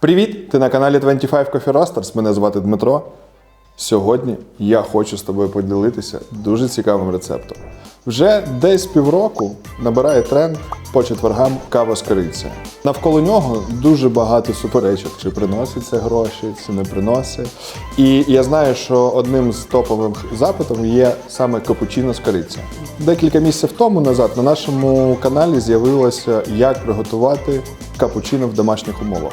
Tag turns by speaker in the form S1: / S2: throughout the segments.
S1: Привіт! Ти на каналі 25 Coffee Roasters. Мене звати Дмитро. Сьогодні я хочу з тобою поділитися дуже цікавим рецептом. Вже десь півроку набирає тренд по четвергам кава з корицею. Навколо нього дуже багато суперечок, чи приносить це гроші, чи не приносить. І я знаю, що одним з топових запитів є саме капучино з корицею. Декілька місяців тому назад на нашому каналі з'явилося, як приготувати капучино в домашніх умовах.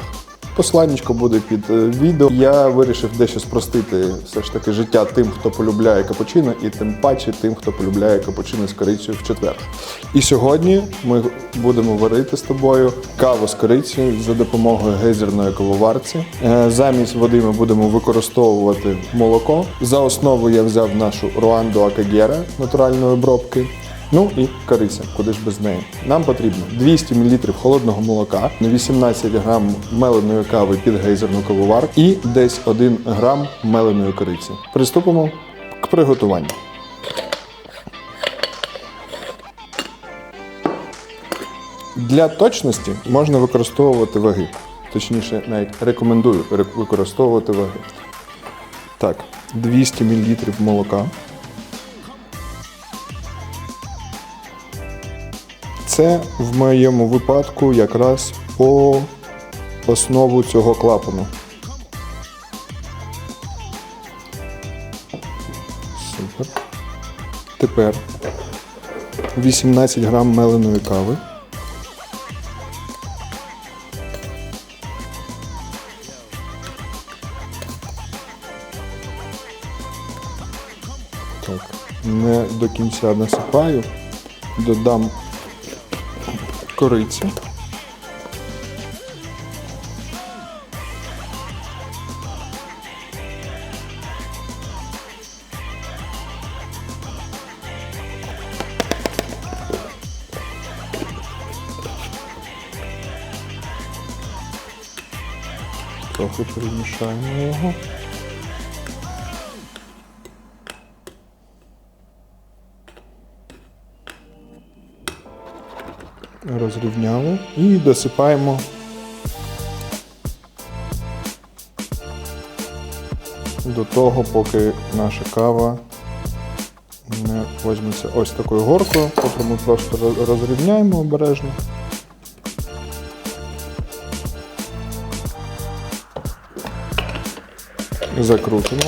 S1: Посланнячко буде під е, відео. Я вирішив дещо спростити все ж таки життя тим, хто полюбляє капучино, і тим паче тим, хто полюбляє капучино з корицею в четвер. І сьогодні ми будемо варити з тобою каву з корицею за допомогою гейзерної кавоварці. Е, Замість води ми будемо використовувати молоко. За основу я взяв нашу Руанду Акагера натуральної обробки. Ну і кориця, куди ж без неї. Нам потрібно 200 мл холодного молока, 18 грам меленої кави під гейзерну кавовар і десь 1 грам меленої кориці. Приступимо к приготуванню. Для точності можна використовувати ваги. Точніше, навіть рекомендую використовувати ваги. Так, 200 мл молока. Це в моєму випадку якраз по основу цього клапану. Супер. Тепер 18 грам меленої кави. Так, не до кінця насипаю, додам кориці. Трохи перемішаємо його. Розрівняли і досипаємо до того, поки наша кава не возьметься ось такою горкою, потім ми просто розрівняємо обережно. Закрутимо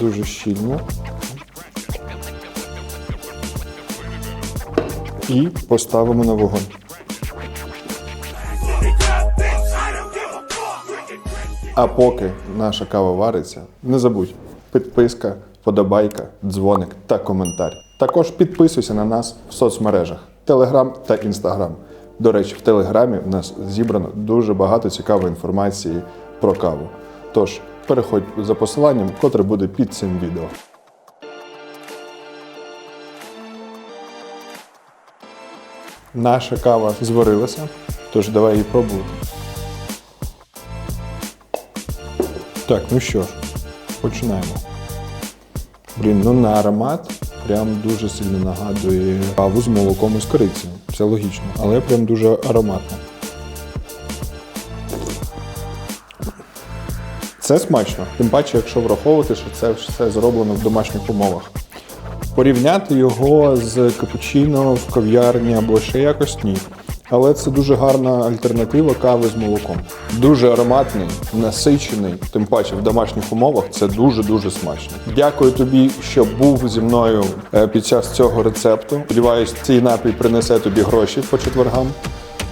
S1: дуже щільно. І поставимо на вогонь. А поки наша кава вариться, не забудь підписка, подобайка, дзвоник та коментар. Також підписуйся на нас в соцмережах Телеграм та Інстаграм. До речі, в Телеграмі в нас зібрано дуже багато цікавої інформації про каву. Тож переходь за посиланням, котре буде під цим відео. Наша кава зварилася, тож давай її пробувати. Так, ну що ж, починаємо. Блін, ну на аромат прям дуже сильно нагадує каву з молоком і з корицею. Це логічно, але прям дуже ароматно. Це смачно, тим паче, якщо враховувати, що це все зроблено в домашніх умовах. Порівняти його з капучино в кав'ярні або ще якось ні. Але це дуже гарна альтернатива кави з молоком. Дуже ароматний, насичений, тим паче в домашніх умовах це дуже-дуже смачно. Дякую тобі, що був зі мною е, під час цього рецепту. Сподіваюсь, цей напій принесе тобі гроші по четвергам.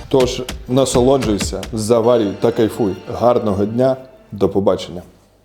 S1: Тож насолоджуйся, заварюй та кайфуй. Гарного дня, до побачення.